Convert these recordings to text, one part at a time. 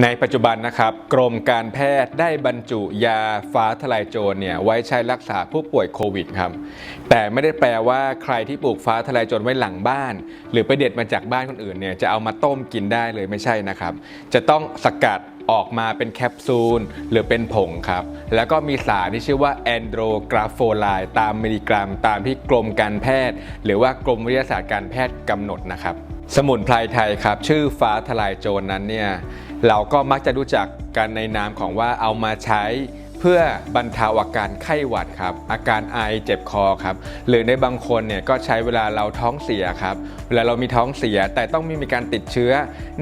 ในปัจจุบันนะครับกรมการแพทย์ได้บรรจุยาฟ้าทลายโจรเนี่ยไว้ใช้รักษาผู้ป่วยโควิดครับแต่ไม่ได้แปลว่าใครที่ปลูกฟ้าทลายโจรไว้หลังบ้าน หรือไปเด็ดมาจากบ้านคนอื่นเนี่ยจะเอามาต้มกินได้เลยไม่ใช่นะครับ จะต้องสกัดออกมาเป็นแคปซูลหรือเป็นผงครับ แล้วก็มีสารที่ชื่อว่าแอนโดรกราโฟไลตามมิลลิกรัม ตามที่กรมการแพทย์ หรือว่ากรมวิทยาศาสตร์การแพทย์กำหนดนะครับ สมุนไพรไทยครับ ชื่อฟ้าทลายโจรนั้นเนี่ย เราก็มักจะรู้จักกันในนามของว่าเอามาใช้เพื่อบรรเทาอาการไข้หวัดครับ อาการไอเจ็บคอครับ หรือในบางคนเนี่ยก็ใช้เวลาเราท้องเสียครับ เวลาเรามีท้องเสียแต่ต้องไม่มีการติดเชื้อ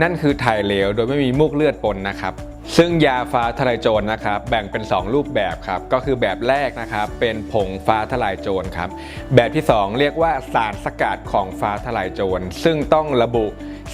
นั่นคือถ่ายเหลวโดยไม่มีมูกเลือดปนนะครับซึ่งยาฟ้าทลายโจรนะครับแบ่งเป็น 2 รูปแบบครับก็คือแบบแรกนะครับเป็นผงฟ้าทลายโจรครับแบบที่ 2 เรียกว่าสารสกัดของฟ้าทลายโจร ซึ่งต้องระบุ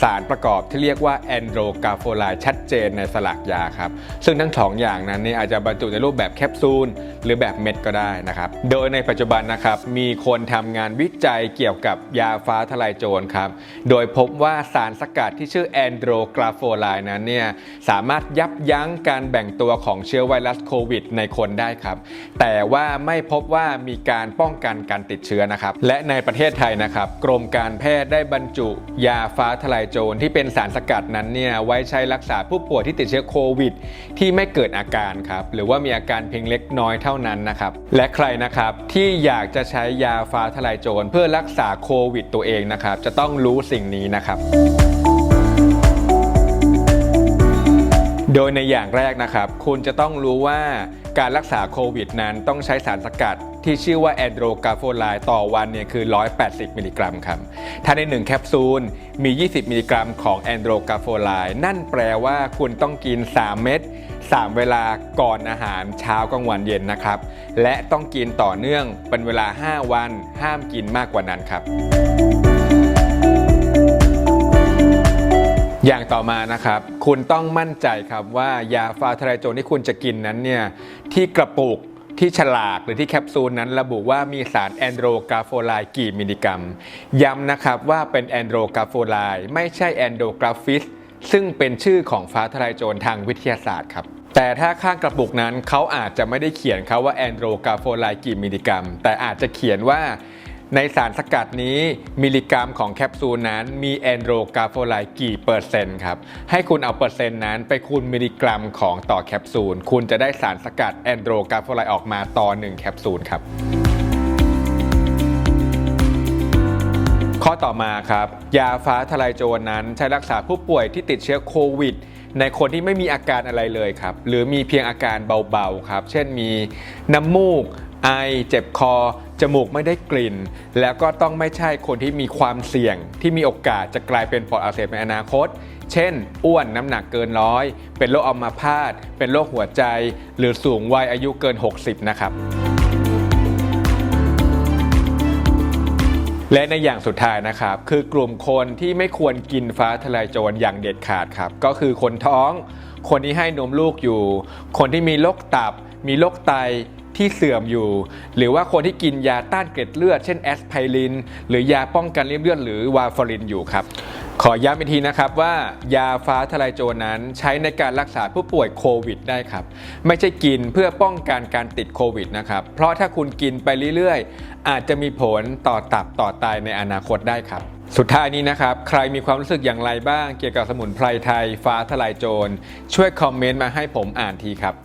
สารประกอบที่เรียกว่าแอนโดรกาโฟไลชัดเจนในสลากยาครับซึ่งทั้งสองอย่างนั้นนี่อาจจะบรรจุในรูปแบบแคปซูล หรือแบบเม็ดก็ได้นะครับโดยในปัจจุบันนะครับมีคนทำงานวิจัยเกี่ยวกับยาฟ้าทลายโจรครับโดยพบว่าสารสกัดที่ชื่อแอนโดรกาโฟไลนั้นเนี่ยสามารถยับยั้งการแบ่งตัวของเชื้อไวรัสโควิด ในคนได้ครับ แต่ว่าไม่พบว่ามีการป้องกันการติดเชื้อนะครับ และในประเทศไทยนะครับ กรมการแพทย์ได้บรรจุ ยาฟ้าทลายโจรที่เป็นสารสกัดนั้นเนี่ยไว้ใช้รักษาผู้ป่วยที่ติดเชื้อโควิด ที่ไม่เกิดอาการครับหรือว่ามีอาการเพียงเล็กน้อยเท่านั้นนะครับและใครนะครับที่อยากจะใช้ยาฟ้าทลายโจรเพื่อรักษาโควิด ตัวเองนะครับจะต้องรู้สิ่งนี้นะครับ โดยในอย่างแรกนะครับ คุณจะต้องรู้ว่าการรักษาโควิดนั้นต้องใช้สารสกัดที่ชื่อว่าแอนโดรกาโฟไลด์ต่อวันเนี่ยคือ 180 มิลลิกรัมครับ ถ้าใน 1 แคปซูลมี 20 มิลลิกรัมของแอนโดรกาโฟไลด์นั่นแปลว่าคุณต้องกิน 3 เม็ด3 เวลาก่อนอาหารเช้ากลางวันเย็นนะครับ และต้องกินต่อเนื่องเป็นเวลา 5 วัน ห้ามกินมากกว่านั้นครับ อย่างต่อมานะครับ คุณต้องมั่นใจครับว่ายาฟาทลายโจรที่คุณจะกินนั้นเนี่ยที่กระปุกที่ฉลากหรือที่แคปซูลนั้นระบุว่ามีสารแอนโดรกาโฟไลกี่มิลลิกรัม ย้ำนะครับว่าเป็นแอนโดรกาโฟไลไม่ใช่แอนโดกราฟิสซึ่งเป็นชื่อของฟ้าทลายโจรทางวิทยาศาสตร์ครับแต่ถ้าข้างกระปุกนั้นเขาอาจจะไม่ได้เขียนครับว่าแอนโดรกาโฟไลกี่มิลลิกรัม แต่อาจจะเขียนว่า ในสารสกัดนี้มิลลิกรัมของแคปซูลนั้นมีแอนโดรกาโฟไลกี่เปอร์เซ็นต์ครับ ให้คุณเอาเปอร์เซ็นต์นั้นไปคูณมิลลิกรัมของต่อแคปซูล คุณจะได้สารสกัดแอนโดรกาโฟไลออกมาต่อ 1 แคปซูลครับ ข้อต่อมาครับ ยาฟ้าทลายโจรนั้นใช้รักษาผู้ป่วยที่ติดเชื้อโควิดในคนที่ไม่มีอาการอะไรเลยครับ หรือมีเพียงอาการเบาๆครับ เช่นมีน้ำมูก ไอเจ็บคอ จมูกไม่ได้กลิ่น แล้วก็ต้องไม่ใช่คนที่มีความเสี่ยง ที่มีโอกาสจะกลายเป็นปอดอักเสบในอนาคต เช่น อ้วนน้ำหนักเกินร้อย เป็นโรคอัมพาตเป็นโรคหัวใจ หรือสูงวัยอายุเกิน 60 นะครับ และในอย่างสุดท้ายนะครับ คือกลุ่มคนที่ไม่ควรกินฟ้าทลายโจรอย่างเด็ดขาดครับ ก็คือคนท้อง คนที่ให้นมลูกอยู่ คนที่มีโรคตับ มีโรคไต ที่เสื่อมอยู่ หรือว่าคนที่กินยาต้านเกล็ดเลือด เช่นแอสไพริน หรือยาป้องกันริ่มเลือดหรือวาฟารินอยู่ครับขอย้ำอีกทีนะครับว่ายาฟ้าทลายโจรนั้นใช้ในการรักษาผู้ป่วยโควิดได้ครับ ไม่ใช่กินเพื่อป้องกันการติดโควิดนะครับ เพราะถ้าคุณกินไปเรื่อยๆ อาจจะมีผลต่อตับต่อไตในอนาคตได้ครับ สุดท้ายนี้นะครับ ใครมีความรู้สึกอย่างไรบ้างเกี่ยวกับสมุนไพรไทยฟ้าทลายโจร ช่วยคอมเมนต์มาให้ผมอ่านทีครับ